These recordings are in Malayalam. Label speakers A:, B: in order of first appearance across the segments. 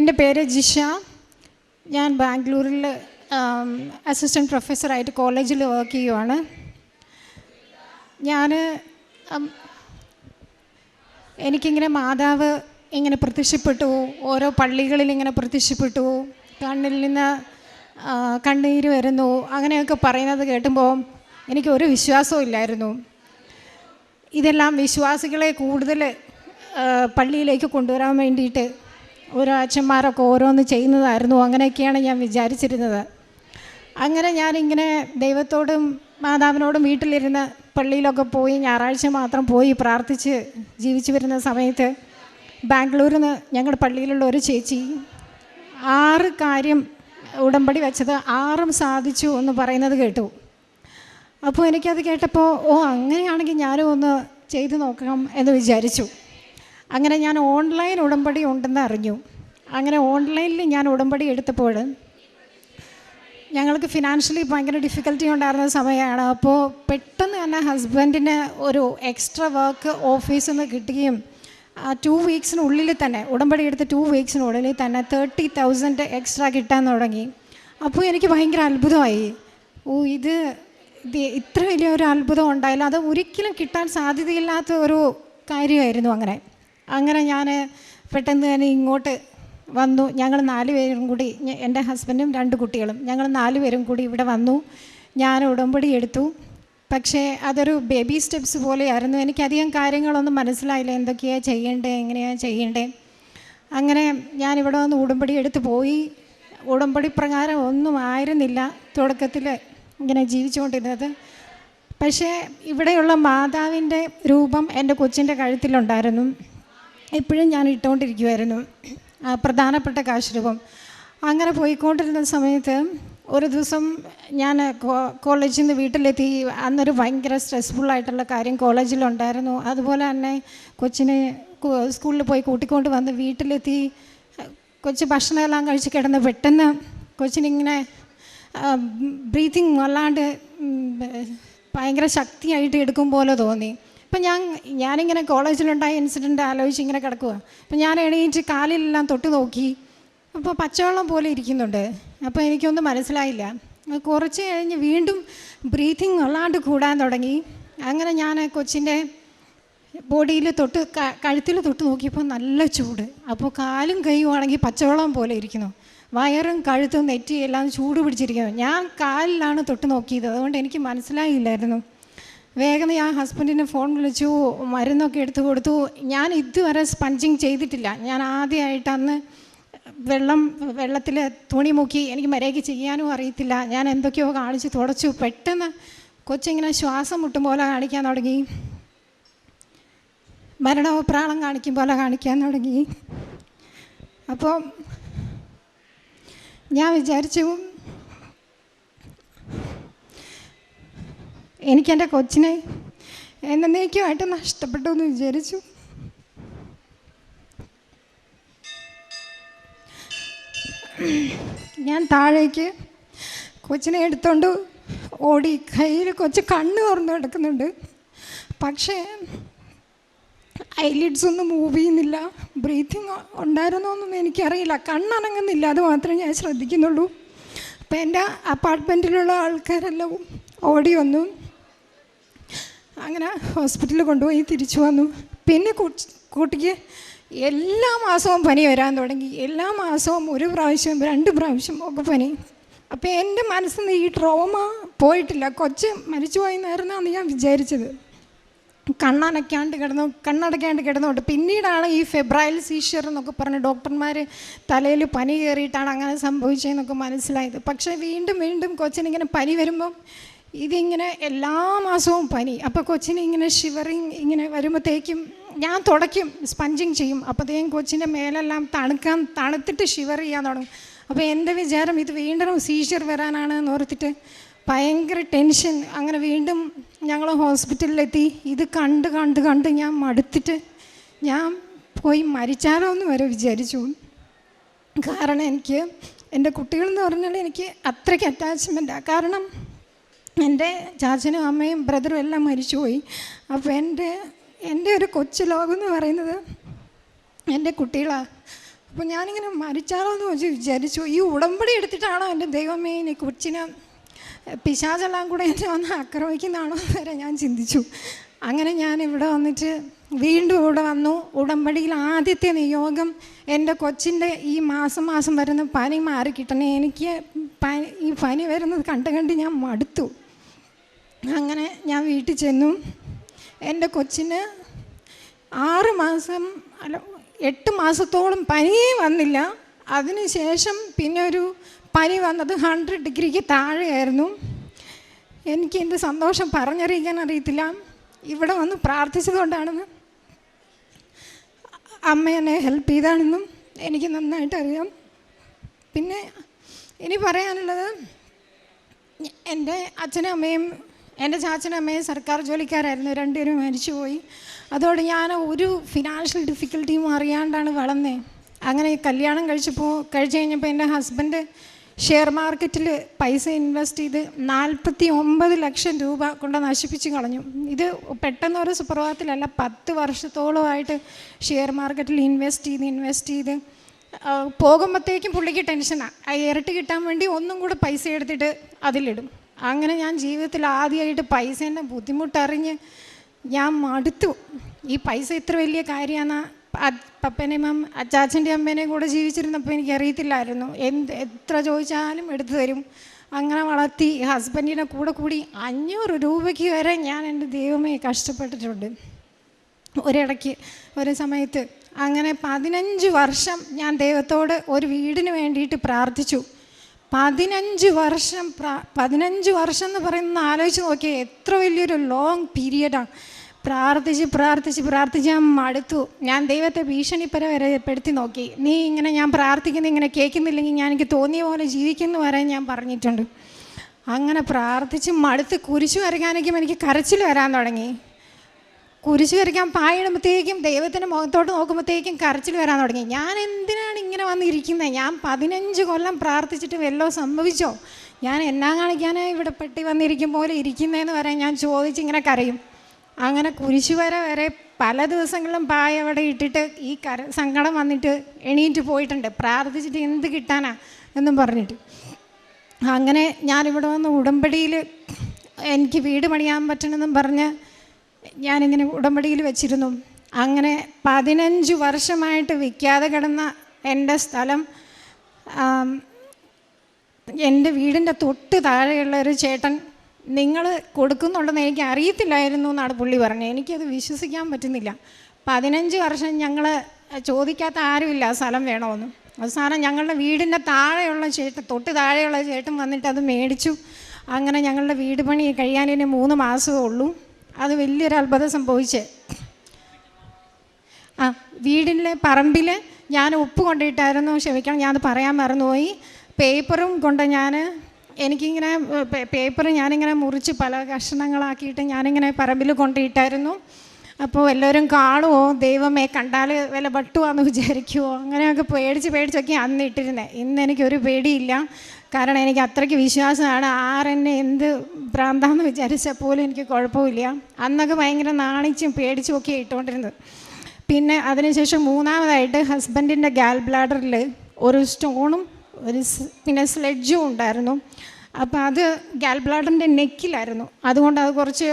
A: എന്റെ പേര് ജിഷ. ഞാൻ ബാംഗ്ലൂരിൽ അസിസ്റ്റന്റ് പ്രൊഫസറായിട്ട് കോളേജിൽ വർക്ക് ചെയ്യുവാണ്. ഞാൻ എനിക്കിങ്ങനെ മാതാവ് ഇങ്ങനെ പ്രത്യക്ഷപ്പെട്ടു. ഓരോ പള്ളികളിൽ ഇങ്ങനെ പ്രത്യക്ഷപ്പെട്ടു. കണ്ണിൽ നിന്ന് കണ്ണീര് വരുന്നു. അങ്ങനെയൊക്കെ പറയുന്നത് കേട്ടുമ്പോൾ എനിക്ക് ഒരു വിശ്വാസവും ഇല്ലായിരുന്നു. ഇതെല്ലാം വിശ്വാസികളെ കൂടുതൽ പള്ളിയിലേക്ക് കൊണ്ടുവരാൻ വേണ്ടിയിട്ട് ഓരോ അച്ഛന്മാരൊക്കെ ഓരോന്ന് ചെയ്യുന്നതായിരുന്നു. അങ്ങനെയൊക്കെയാണ് ഞാൻ വിചാരിച്ചിരുന്നത്. അങ്ങനെ ഞാനിങ്ങനെ ദൈവത്തോടും മാതാവിനോടും വീട്ടിലിരുന്ന് പള്ളിയിലൊക്കെ പോയി ഞായറാഴ്ച മാത്രം പോയി പ്രാർത്ഥിച്ച് ജീവിച്ചു വരുന്ന സമയത്ത് ബാംഗ്ലൂരിൽ നിന്ന് ഞങ്ങളുടെ പള്ളിയിലുള്ള ഒരു ചേച്ചി ആറ് കാര്യം ഉടമ്പടി വെച്ചത് ആറും സാധിച്ചു എന്ന് പറയുന്നത് കേട്ടു. അപ്പോൾ എനിക്കത് കേട്ടപ്പോൾ ഓ അങ്ങനെയാണെങ്കിൽ ഞാനും ഒന്ന് ചെയ്തു നോക്കാം എന്ന് വിചാരിച്ചു. അങ്ങനെ ഞാൻ ഓൺലൈൻ ഉടമ്പടി ഉണ്ടെന്ന് അറിഞ്ഞു. അങ്ങനെ ഓൺലൈനിൽ ഞാൻ ഉടമ്പടി എടുത്തപ്പോൾ ഞങ്ങൾക്ക് ഫിനാൻഷ്യലി ഭയങ്കര ഡിഫിക്കൽറ്റി ഉണ്ടായിരുന്ന സമയമാണ്. അപ്പോൾ പെട്ടെന്ന് തന്നെ ഹസ്ബൻഡിന് ഒരു എക്സ്ട്രാ വർക്ക് ഓഫീസിൽ നിന്ന് കിട്ടുകയും ആ ടു വീക്സിനുള്ളിൽ തന്നെ ഉടമ്പടി എടുത്ത് ടു വീക്സിനുള്ളിൽ തന്നെ തേർട്ടി തൗസൻഡ് എക്സ്ട്രാ കിട്ടാൻ തുടങ്ങി. അപ്പോൾ എനിക്ക് ഭയങ്കര അത്ഭുതമായി. ഓ ഇത് ഇത് ഇത്ര വലിയൊരു അത്ഭുതം ഉണ്ടായില്ല. അത് ഒരിക്കലും കിട്ടാൻ സാധ്യതയില്ലാത്ത ഒരു കാര്യമായിരുന്നു അങ്ങനെ. അങ്ങനെ ഞാൻ പെട്ടെന്ന് തന്നെ ഇങ്ങോട്ട് വന്നു. ഞങ്ങൾ നാല് പേരും കൂടി എന്റെ ഹസ്ബൻഡും രണ്ട് കുട്ടികളും. ഞങ്ങൾ നാല് പേരും കൂടി ഇവിടെ വന്നു. ഞാൻ ഉടമ്പടി എടുത്തു. പക്ഷേ അതൊരു ബേബി സ്റ്റെപ്സ് പോലെയായിരുന്നു. എനിക്കധികം കാര്യങ്ങളൊന്നും മനസ്സിലായില്ല. എന്തൊക്കെയാണ് ചെയ്യേണ്ടത് എങ്ങനെയാണ് ചെയ്യേണ്ടത് അങ്ങനെ ഞാനിവിടെ വന്ന് ഉടമ്പടി എടുത്ത് പോയി. ഉടമ്പടി പ്രകാരം ഒന്നും ആയിരുന്നില്ല തുടക്കത്തിൽ ഇങ്ങനെ ജീവിച്ചുകൊണ്ടിരുന്നത്. പക്ഷേ ഇവിടെയുള്ള മാതാവിന്റെ രൂപം എന്റെ കൊച്ചിന്റെ കഴുത്തിലുണ്ടായിരുന്നു. ഇപ്പോഴും ഞാൻ ഇട്ടുകൊണ്ടിരിക്കുമായിരുന്നു പ്രധാനപ്പെട്ട കാശുരൂപം. അങ്ങനെ പോയിക്കൊണ്ടിരുന്ന സമയത്ത് ഒരു ദിവസം ഞാൻ കോളേജിൽ നിന്ന് വീട്ടിലെത്തി. അന്നൊരു ഭയങ്കര സ്ട്രെസ്ഫുള്ളായിട്ടുള്ള കാര്യം കോളേജിലുണ്ടായിരുന്നു. അതുപോലെ തന്നെ കൊച്ചിനെ സ്കൂളിൽ പോയി കൂട്ടിക്കൊണ്ട് വന്ന് വീട്ടിലെത്തി. കൊച്ചു ഭക്ഷണമെല്ലാം കഴിച്ച് കിടന്ന് പെട്ടെന്ന് കൊച്ചിനിങ്ങനെ ബ്രീത്തിങ് വല്ലാണ്ട് ഭയങ്കര ശക്തിയായിട്ട് എടുക്കും പോലെ തോന്നി. അപ്പം ഞാൻ ഞാനിങ്ങനെ കോളേജിലുണ്ടായ ഇൻസിഡന്റ് ആലോചിച്ച് ഇങ്ങനെ കിടക്കുക അപ്പം ഞാൻ എണീറ്റ് കാലിലെല്ലാം തൊട്ട് നോക്കി. അപ്പോൾ പച്ചവെള്ളം പോലെ ഇരിക്കുന്നുണ്ട്. അപ്പോൾ എനിക്കൊന്നും മനസ്സിലായില്ല. കുറച്ച് കഴിഞ്ഞ് വീണ്ടും ബ്രീത്തിങ് വല്ലാണ്ട് കൂടാൻ തുടങ്ങി. അങ്ങനെ ഞാൻ കൊച്ചിന്റെ ബോഡിയിൽ തൊട്ട് കഴുത്തിൽ തൊട്ട് നോക്കിയപ്പോൾ നല്ല ചൂട്. അപ്പോൾ കാലും കൈയും ആണെങ്കിൽ പച്ചവെള്ളം പോലെ ഇരിക്കുന്നു. വയറും കഴുത്തും നെറ്റിയും എല്ലാം ചൂട് പിടിച്ചിരിക്കുന്നു. ഞാൻ കാലിലാണ് തൊട്ട് നോക്കിയത്. അതുകൊണ്ട് എനിക്ക് മനസ്സിലായില്ലായിരുന്നു. വേഗം ഞാൻ ഹസ്ബൻഡിന് ഫോൺ വിളിച്ചു മരുന്നൊക്കെ എടുത്തു കൊടുത്തു. ഞാൻ ഇതുവരെ സ്പഞ്ചിങ് ചെയ്തിട്ടില്ല. ഞാൻ ആദ്യമായിട്ടന്ന് വെള്ളം വെള്ളത്തിൽ തുണി മുക്കി എനിക്ക് മര്യാദയ്ക്ക് ചെയ്യാനും അറിയത്തില്ല. ഞാൻ എന്തൊക്കെയോ കാണിച്ച് തുടച്ചു. പെട്ടെന്ന് കൊച്ചിങ്ങനെ ശ്വാസം മുട്ടും പോലെ കാണിക്കാൻ തുടങ്ങി. മരണോപ്രാളം കാണിക്കും പോലെ കാണിക്കാൻ തുടങ്ങി. അപ്പോൾ ഞാൻ വിചാരിച്ചു എനിക്കെന്റെ കൊച്ചിനെ എന്നേക്കുമായിട്ട് നഷ്ടപ്പെട്ടു എന്ന് വിചാരിച്ചു. ഞാൻ താഴേക്ക് കൊച്ചിനെ എടുത്തോണ്ട് ഓടി കയ്യിൽ കൊച്ച് കണ്ണ് തുറന്നു കിടക്കുന്നുണ്ട്. പക്ഷേ ഐലിഡ്സ് ഒന്നും മൂവ് ചെയ്യുന്നില്ല. ബ്രീത്തിങ് ഉണ്ടായിരുന്നോന്നൊന്നും എനിക്കറിയില്ല. കണ്ണനങ്ങുന്നില്ല. അത് മാത്രമേ ഞാൻ ശ്രദ്ധിക്കുന്നുള്ളൂ. അപ്പം എന്റെ അപ്പാർട്ട്മെന്റിലുള്ള ആൾക്കാരെല്ലാം ഓടി വന്നു. അങ്ങനെ ഹോസ്പിറ്റലിൽ കൊണ്ടുപോയി തിരിച്ചു വന്നു. പിന്നെ കുട്ടി- കുട്ടിക്ക് എല്ലാ മാസവും പനി വരാൻ തുടങ്ങി. എല്ലാ മാസവും ഒരു പ്രാവശ്യം രണ്ട് പ്രാവശ്യം ഒക്കെ പനി. അപ്പോൾ എന്റെ മനസ്സിൽ നിന്ന് ഈ ട്രോമ പോയിട്ടില്ല. കൊച്ച് മരിച്ചു പോയെന്നായിരുന്നാണ് ഞാൻ വിചാരിച്ചത്. കണ്ണനക്കാണ്ട് കിടന്നു കണ്ണടയ്ക്കാണ്ട് കിടന്നുകൊണ്ട്. പിന്നീടാണ് ഈ ഫെബ്രൈൽ സീഷ്യർ എന്നൊക്കെ പറഞ്ഞ് ഡോക്ടർമാർ തലയിൽ പനി കയറിയിട്ടാണ് അങ്ങനെ സംഭവിച്ചതെന്നൊക്കെ മനസ്സിലായത്. പക്ഷേ വീണ്ടും വീണ്ടും കൊച്ചിനിങ്ങനെ പനി വരുമ്പം ഇതിങ്ങനെ എല്ലാ മാസവും പനി. അപ്പോൾ കൊച്ചിന് ഇങ്ങനെ ഷിവറിങ് ഇങ്ങനെ വരുമ്പോഴത്തേക്കും ഞാൻ തുടയ്ക്കും സ്പഞ്ചിങ് ചെയ്യും. അപ്പോഴത്തേക്കും കൊച്ചിന്റെ മേലെല്ലാം തണുക്കാൻ തണുത്തിട്ട് ഷിവർ ചെയ്യാൻ തുടങ്ങും. അപ്പോൾ എന്റെ വിചാരം ഇത് വീണ്ടും സീഷ്യർ വരാനാണ് എന്ന് ഓർത്തിട്ട് ഭയങ്കര ടെൻഷൻ അങ്ങനെ വീണ്ടും ഞങ്ങൾ ഹോസ്പിറ്റലിലെത്തി ഇത് കണ്ട് കണ്ട് കണ്ട് ഞാൻ മടുത്തിട്ട് ഞാൻ പോയി മരിച്ചാലോ എന്ന് വരെ വിചാരിച്ചു. കാരണം എനിക്ക് എന്റെ കുട്ടികളെന്ന് പറഞ്ഞാൽ എനിക്ക് അത്രയ്ക്ക് അറ്റാച്ച്മെന്റാണ് കാരണം എന്റെ ചാച്ചനും അമ്മയും ബ്രദറും എല്ലാം മരിച്ചുപോയി. അപ്പോൾ എന്റെ എന്റെ ഒരു കൊച്ചു ലോകം എന്ന് പറയുന്നത് എന്റെ കുട്ടികളാണ് അപ്പോൾ ഞാനിങ്ങനെ മരിച്ചാലോ എന്ന് വെച്ച് വിചാരിച്ചു. ഈ ഉടമ്പടി എടുത്തിട്ടാണോ എന്റെ ദൈവമേ എന്നെ കൊച്ചിനെ പിശാചെല്ലാം കൂടെ എന്നെ വന്ന് ആക്രമിക്കുന്നതാണോ എന്ന് വരെ ഞാൻ ചിന്തിച്ചു. അങ്ങനെ ഞാൻ ഇവിടെ വന്നിട്ട് വീണ്ടും ഇവിടെ വന്നു. ഉടമ്പടിയിൽ ആദ്യത്തെ നിയോഗം എന്റെ കൊച്ചിന്റെ ഈ മാസം മാസം വരുന്ന പനി മാറി കിട്ടണേ. എനിക്ക് പനി ഈ പനി വരുന്നത് കണ്ട് കണ്ട് ഞാൻ മടുത്തു. അങ്ങനെ ഞാൻ വീട്ടിൽ ചെന്നു എന്റെ കൊച്ചിന് ആറ് മാസം അല്ല എട്ട് മാസത്തോളം പനിയേ വന്നില്ല. അതിനുശേഷം പിന്നെ ഒരു പനി വന്നത് ഹൺഡ്രഡ് ഡിഗ്രിക്ക് താഴെയായിരുന്നു. എനിക്ക് എന്റെ സന്തോഷം പറഞ്ഞറിയിക്കാൻ അറിയത്തില്ല. ഇവിടെ വന്ന് പ്രാർത്ഥിച്ചതുകൊണ്ടാണെന്ന് അമ്മ എന്നെ ഹെൽപ്പ് ചെയ്താണെന്നും എനിക്ക് നന്നായിട്ട് അറിയാം. പിന്നെ ഇനി പറയാനുള്ളത് എന്റെ അച്ഛനും അമ്മയും എന്റെ ചാച്ചനും അമ്മയും സർക്കാർ ജോലിക്കാരായിരുന്നു രണ്ടുപേരും മരിച്ചുപോയി. അതോടെ ഞാൻ ഒരു ഫിനാൻഷ്യൽ ഡിഫിക്കൽട്ടിയും അറിയാണ്ടാണ് വളർന്നേ. അങ്ങനെ കല്യാണം കഴിച്ചപ്പോൾ കഴിച്ചു കഴിഞ്ഞപ്പോൾ എന്റെ ഹസ്ബൻഡ് ഷെയർ മാർക്കറ്റിൽ പൈസ ഇൻവെസ്റ്റ് ചെയ്ത് നാൽപ്പത്തി ഒമ്പത് ലക്ഷം രൂപ കൊണ്ട് നശിപ്പിച്ച് കളഞ്ഞു. ഇത് പെട്ടെന്ന് ഒരു സുപ്രഭാതത്തിലല്ല പത്ത് വർഷത്തോളമായിട്ട് ഷെയർ മാർക്കറ്റിൽ ഇൻവെസ്റ്റ് ചെയ്ത് ഇൻവെസ്റ്റ് ചെയ്ത് പോകുമ്പോഴത്തേക്കും പുള്ളിക്ക് ടെൻഷനാണ് ആ ഇരട്ടി കിട്ടാൻ വേണ്ടി ഒന്നും കൂടെ പൈസ എടുത്തിട്ട് അതിലിടും. അങ്ങനെ ഞാൻ ജീവിതത്തിൽ ആദ്യമായിട്ട് പൈസേന്റെ ബുദ്ധിമുട്ടറിഞ്ഞ് ഞാൻ മടുത്തു. ഈ പൈസ ഇത്ര വലിയ കാര്യമാണ് പപ്പനെയും അച്ചാച്ചന്റെ അമ്മേനെയും കൂടെ ജീവിച്ചിരുന്നപ്പോൾ എനിക്ക് അറിയത്തില്ലായിരുന്നു എന്ത് എത്ര ചോദിച്ചാലും എടുത്തു തരും. അങ്ങനെ വളർത്തി ഹസ്ബൻഡിനെ കൂടെ കൂടി അഞ്ഞൂറ് രൂപയ്ക്ക് വരെ ഞാൻ എന്റെ ദൈവമേ കഷ്ടപ്പെട്ടിട്ടുണ്ട്. ഒരിടയ്ക്ക് ഒരു സമയത്ത് അങ്ങനെ പതിനഞ്ച് വർഷം ഞാൻ ദൈവത്തോട് ഒരു വീടിന് വേണ്ടിയിട്ട് പ്രാർത്ഥിച്ചു. പതിനഞ്ച് വർഷം പതിനഞ്ച് വർഷം എന്ന് പറയുന്നത് ആലോചിച്ച് നോക്കിയാൽ എത്ര വലിയൊരു ലോങ് പീരിയഡാണ് പ്രാർത്ഥിച്ച് പ്രാർത്ഥിച്ച് പ്രാർത്ഥിച്ച് ഞാൻ മടുത്തു. ഞാൻ ദൈവത്തെ ഭീഷണിപ്പര വരെ നോക്കി. നീ ഇങ്ങനെ ഞാൻ പ്രാർത്ഥിക്കുന്ന ഇങ്ങനെ കേൾക്കുന്നില്ലെങ്കിൽ ഞാൻ എനിക്ക് തോന്നിയ പോലെ ജീവിക്കുന്നു വരെ ഞാൻ പറഞ്ഞിട്ടുണ്ട്. അങ്ങനെ പ്രാർത്ഥിച്ച് മടുത്ത് കുരിശു വരയ്ക്കാനൊക്കെ എനിക്ക് കരച്ചിൽ വരാൻ തുടങ്ങി. കുരിശു വരയ്ക്കാൻ പായിടുമ്പോഴത്തേക്കും ദൈവത്തിന്റെ മുഖത്തോട്ട് നോക്കുമ്പോഴത്തേക്കും കരച്ചിൽ വരാൻ തുടങ്ങി. ഞാൻ എന്തിനാണ് ഇങ്ങനെ വന്നിരിക്കുന്നത് ഞാൻ പതിനഞ്ച് കൊല്ലം പ്രാർത്ഥിച്ചിട്ട് വല്ലോ സംഭവിച്ചോ? ഞാൻ എന്നാ കാണിക്കാനാ ഇവിടെ പെട്ടി വന്നിരിക്കും പോലെ ഇരിക്കുന്നതെന്ന് പറയാൻ ഞാൻ ചോദിച്ച് ഇങ്ങനെ കരയും. അങ്ങനെ കുരിശു വര വരെ പല ദിവസങ്ങളിലും പായ അവിടെ ഇട്ടിട്ട് ഈ കര സങ്കടം വന്നിട്ട് എണീറ്റ് പോയിട്ടുണ്ട്. പ്രാർത്ഥിച്ചിട്ട് എന്ത് കിട്ടാനാ എന്നും പറഞ്ഞിട്ട്. അങ്ങനെ ഞാനിവിടെ വന്ന് ഉടമ്പടിയിൽ എനിക്ക് വീട് പണിയാൻ പറ്റണമെന്നും പറഞ്ഞ് ഞാനിങ്ങനെ ഉടമ്പടിയിൽ വെച്ചിരുന്നു. അങ്ങനെ പതിനഞ്ച് വർഷമായിട്ട് വിൽക്കാതെ കിടന്ന എന്റെ സ്ഥലം എന്റെ വീടിന്റെ തൊട്ട് താഴെയുള്ള ഒരു ചേട്ടൻ നിങ്ങൾ കൊടുക്കുന്നുണ്ടെന്ന് എനിക്ക് അറിയത്തില്ലായിരുന്നു എന്നാണ് പുള്ളി പറഞ്ഞത്. എനിക്കത് വിശ്വസിക്കാൻ പറ്റുന്നില്ല. പതിനഞ്ച് വർഷം ഞങ്ങൾ ചോദിക്കാത്ത ആരുമില്ല സ്ഥലം വേണമെന്ന്. അവസാനം ഞങ്ങളുടെ വീടിന്റെ താഴെയുള്ള ചേട്ടൻ തൊട്ട് താഴെയുള്ള ചേട്ടൻ വന്നിട്ട് അത് മേടിച്ചു. അങ്ങനെ ഞങ്ങളുടെ വീട് പണി കഴിയാൻ ഇനി മൂന്ന് മാസമേ ഉള്ളൂ. അത് വലിയൊരു അത്ഭുതം സംഭവിച്ചേ. ആ വീടിന്റെ പറമ്പിൽ ഞാൻ ഉപ്പ് കൊണ്ടിട്ടായിരുന്നു ക്ഷമിക്കണം ഞാനത് പറയാൻ മറന്നുപോയി. പേപ്പറും കൊണ്ട് ഞാൻ എനിക്കിങ്ങനെ പേപ്പർ ഞാനിങ്ങനെ മുറിച്ച് പല കഷ്ണങ്ങളാക്കിയിട്ട് ഞാനിങ്ങനെ പറമ്പിൽ കൊണ്ടിട്ടായിരുന്നു. അപ്പോൾ എല്ലാവരും കാണുമോ ദൈവമേ കണ്ടാൽ വില വട്ടുവാന്ന് വിചാരിക്കുമോ അങ്ങനെയൊക്കെ പേടിച്ച് പേടിച്ചൊക്കെ അന്ന് ഇട്ടിരുന്നത് ഇന്ന് എനിക്കൊരു പേടിയില്ല. കാരണം എനിക്ക് അത്രയ്ക്ക് വിശ്വാസമാണ്. ആരെന്നെ എന്ത് ഭ്രാന്താന്ന് വിചാരിച്ചാൽ പോലും എനിക്ക് കുഴപ്പമില്ല. അന്നൊക്കെ ഭയങ്കര നാണിച്ചും പേടിച്ചും ഒക്കെ ഇട്ടുകൊണ്ടിരുന്നത് പിന്നെ അതിനുശേഷം മൂന്നാമതായിട്ട് ഹസ്ബൻഡിന്റെ ഗാൽ ബ്ലാഡറിൽ ഒരു സ്റ്റോണും ഒരു പിന്നെ സ്ലെഡ്ജും ഉണ്ടായിരുന്നു. അപ്പോൾ അത് ഗാൽ ബ്ലാഡറിന്റെ നെക്കിലായിരുന്നു അതുകൊണ്ട് അത് കുറച്ച്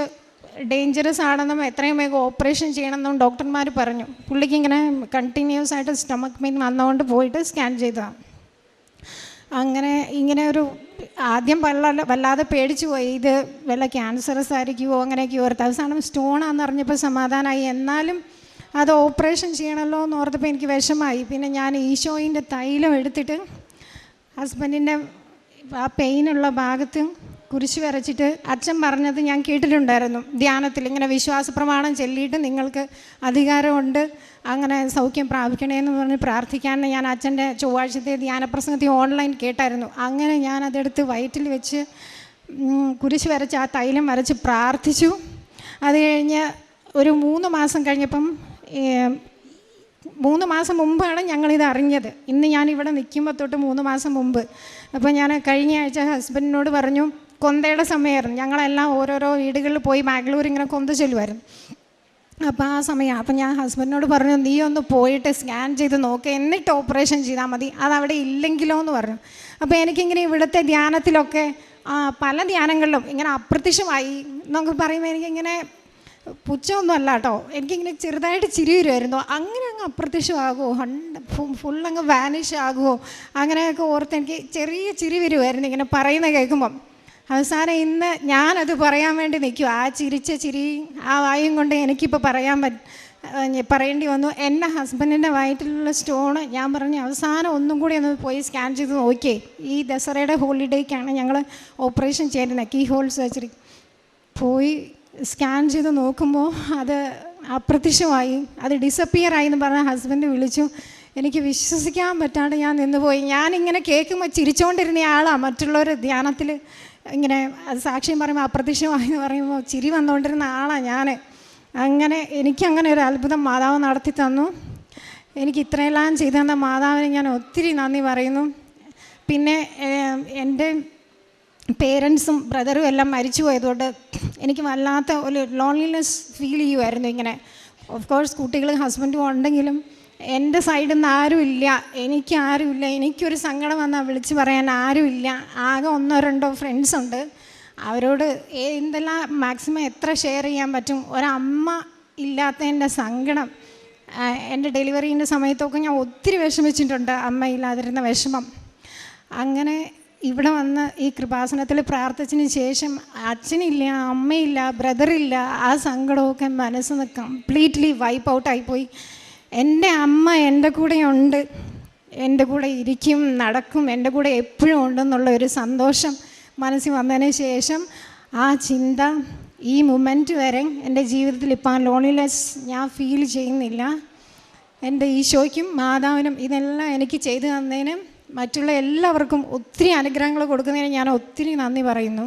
A: ഡേഞ്ചറസ് ആണെന്നും എത്രയും വേഗം ഓപ്പറേഷൻ ചെയ്യണമെന്നും ഡോക്ടർമാർ പറഞ്ഞു. പുള്ളിക്ക് ഇങ്ങനെ കണ്ടിന്യൂസ് ആയിട്ട് സ്റ്റമക്ക് പെയിൻ വന്നുകൊണ്ട് പോയിട്ട് സ്കാൻ ചെയ്തതാണ് അങ്ങനെ ഇങ്ങനെ ഒരു ആദ്യം വല്ല വല്ലാതെ പേടിച്ചു പോയി. ഇത് വല്ല ക്യാൻസറസ് ആയിരിക്കുമോ അങ്ങനെയൊക്കെ ഓർത്ത്. അവസാനം സ്റ്റോണാന്ന് അറിഞ്ഞപ്പോൾ സമാധാനമായി എന്നാലും അത് ഓപ്പറേഷൻ ചെയ്യണമല്ലോ എന്ന് ഓർത്തപ്പോൾ എനിക്ക് വിഷമായി. പിന്നെ ഞാൻ ഈശോയിന്റെ തൈലം എടുത്തിട്ട് ഹസ്ബൻഡിന്റെ ആ പെയിനുള്ള ഭാഗത്ത് കുരിശ് വരച്ചിട്ട് അച്ഛൻ പറഞ്ഞത് ഞാൻ കേട്ടിട്ടുണ്ടായിരുന്നു. ധ്യാനത്തിൽ ഇങ്ങനെ വിശ്വാസ പ്രമാണം ചൊല്ലിയിട്ട് നിങ്ങൾക്ക് അധികാരമുണ്ട് അങ്ങനെ സൗഖ്യം പ്രാപിക്കണേന്ന് പറഞ്ഞ് പ്രാർത്ഥിക്കാൻ ഞാൻ അച്ഛന്റെ ചൊവ്വാഴ്ചത്തെ ധ്യാനപ്രസംഗത്തിൽ ഓൺലൈൻ കേട്ടായിരുന്നു. അങ്ങനെ ഞാൻ അതെടുത്ത് വയറ്റിൽ വെച്ച് കുരിശ് വരച്ച് ആ തൈലം വരച്ച് പ്രാർത്ഥിച്ചു. അത് കഴിഞ്ഞ് ഒരു മൂന്ന് മാസം കഴിഞ്ഞപ്പം മൂന്ന് മാസം മുമ്പാണ് ഞങ്ങളിത് അറിഞ്ഞത്. ഇന്ന് ഞാൻ ഇവിടെ നിൽക്കുമ്പോൾ തൊട്ട് മൂന്ന് മാസം മുമ്പ്. അപ്പോൾ ഞാൻ കഴിഞ്ഞ ആഴ്ച ഹസ്ബൻഡിനോട് പറഞ്ഞു കൊന്തയുടെ സമയമായിരുന്നു. ഞങ്ങളെല്ലാം ഓരോരോ വീടുകളിൽ പോയി ബാംഗ്ലൂർ ഇങ്ങനെ കൊന്ത ചൊല്ലുമായിരുന്നു അപ്പോൾ ആ സമയം അപ്പം ഞാൻ ഹസ്ബൻഡിനോട് പറഞ്ഞു നീ ഒന്ന് പോയിട്ട് സ്കാൻ ചെയ്ത് നോക്കുക എന്നിട്ട് ഓപ്പറേഷൻ ചെയ്താൽ മതി. അതവിടെ ഇല്ലെങ്കിലോ എന്ന് പറഞ്ഞു. അപ്പോൾ എനിക്കിങ്ങനെ ഇവിടുത്തെ ധ്യാനത്തിലൊക്കെ പല ധ്യാനങ്ങളിലും ഇങ്ങനെ അപ്രത്യക്ഷമായി. നമുക്ക് പറയുമ്പോൾ എനിക്കിങ്ങനെ പുച്ഛമൊന്നും അല്ല കേട്ടോ എനിക്കിങ്ങനെ ചെറുതായിട്ട് ചിരി വരുമായിരുന്നു അങ്ങനെ അങ്ങ് അപ്രത്യക്ഷമാകുമോ ഹണ്ട് ഫുൾ അങ്ങ് വാനിഷ് ആകുമോ അങ്ങനെയൊക്കെ ഓർത്ത് എനിക്ക് ചെറിയ ചിരി വരുമായിരുന്നു ഇങ്ങനെ പറയുന്ന കേൾക്കുമ്പം. അവസാനം ഇന്ന് ഞാനത് പറയാൻ വേണ്ടി നിൽക്കും ആ ചിരിച്ച ചിരി ആ വായും കൊണ്ട് എനിക്കിപ്പോൾ പറയാൻ പറ്റും പറയേണ്ടി വന്നു. എന്റെ ഹസ്ബൻഡിന്റെ വയറ്റിലുള്ള സ്റ്റോണ് ഞാൻ പറഞ്ഞു അവസാനം ഒന്നും കൂടി ഒന്ന് പോയി സ്കാൻ ചെയ്ത് നോക്കിയേ. ഈ ദസറയുടെ ഹോളിഡേക്കാണ് ഞങ്ങൾ ഓപ്പറേഷൻ ചെയ്യുന്നത് കീ ഹോൾ സർജറി പോയി സ്കാൻ ചെയ്ത് നോക്കുമ്പോൾ അത് അപ്രത്യക്ഷമായി. അത് ഡിസപ്പിയർ ആയി എന്ന് പറഞ്ഞ ഹസ്ബൻഡ് വിളിച്ചു. എനിക്ക് വിശ്വസിക്കാൻ പറ്റാണ്ട് ഞാൻ നിന്നുപോയി. ഞാനിങ്ങനെ കേൾക്കുമ്പോൾ ചിരിച്ചുകൊണ്ടിരുന്ന ആളാണ് മറ്റുള്ളവർ ധ്യാനത്തിൽ ഇങ്ങനെ സാക്ഷ്യം പറയുമ്പോൾ അപ്രത്യക്ഷമായി എന്ന് പറയുമ്പോൾ ചിരി വന്നുകൊണ്ടിരുന്ന ആളാണ് ഞാൻ അങ്ങനെ എനിക്കങ്ങനെ ഒരു അത്ഭുതം മാതാവ് നടത്തി തന്നു. എനിക്ക് ഇത്രയെല്ലാം ചെയ്തു തന്ന മാതാവിന് ഞാൻ ഒത്തിരി നന്ദി പറയുന്നു. പിന്നെ എന്റെ പേരൻസും ബ്രദറും എല്ലാം മരിച്ചു പോയതുകൊണ്ട് എനിക്ക് വല്ലാത്ത ഒരു ലോൺലിനെസ് ഫീൽ ചെയ്യുമായിരുന്നു ഇങ്ങനെ. ഓഫ് കോഴ്സ് കുട്ടികളും ഹസ്ബൻഡും ഉണ്ടെങ്കിലും എന്റെ സൈഡിൽ നിന്ന് ആരുമില്ല എനിക്ക് ആരുമില്ല എനിക്കൊരു സങ്കടം വന്നാൽ വിളിച്ച് പറയാൻ ആരുമില്ല ആകെ ഒന്നോ രണ്ടോ ഫ്രണ്ട്സ് ഉണ്ട്. അവരോട് എന്തെല്ലാം മാക്സിമം എത്ര ഷെയർ ചെയ്യാൻ പറ്റും? ഒരമ്മ ഇല്ലാത്തതിന്റെ സങ്കടം. എന്റെ ഡെലിവറീന്റെ സമയത്തൊക്കെ ഞാൻ ഒത്തിരി വിഷമിച്ചിട്ടുണ്ട്. അമ്മ ഇല്ലാതിരുന്ന വിഷമം. അങ്ങനെ ഇവിടെ വന്ന് ഈ കൃപാസനത്തിൽ പ്രാർത്ഥിച്ചതിന് ശേഷം അച്ഛനില്ല അമ്മയില്ല ബ്രദറില്ല ആ സങ്കടമൊക്കെ മനസ്സിൽ നിന്ന് കംപ്ലീറ്റ്ലി വൈപ്പ് ഔട്ടായിപ്പോയി എന്റെ അമ്മ എന്റെ കൂടെ ഉണ്ട് എന്റെ കൂടെ ഇരിക്കും നടക്കും എന്റെ കൂടെ എപ്പോഴും ഉണ്ടെന്നുള്ള ഒരു സന്തോഷം മനസ്സിൽ വന്നതിന് ശേഷം ആ ചിന്ത ഈ മൊമെന്റ് വരെ എന്റെ ജീവിതത്തിൽ ഇപ്പം ലോണിനെസ് ഞാൻ ഫീൽ ചെയ്യുന്നില്ല. എന്റെ ഈശോയ്ക്കും മാതാവിനും ഇതെല്ലാം എനിക്ക് ചെയ്തു തന്നതിനും മറ്റുള്ള എല്ലാവർക്കും ഒത്തിരി അനുഗ്രഹങ്ങൾ കൊടുക്കുന്നതിന് ഞാൻ ഒത്തിരി നന്ദി പറയുന്നു.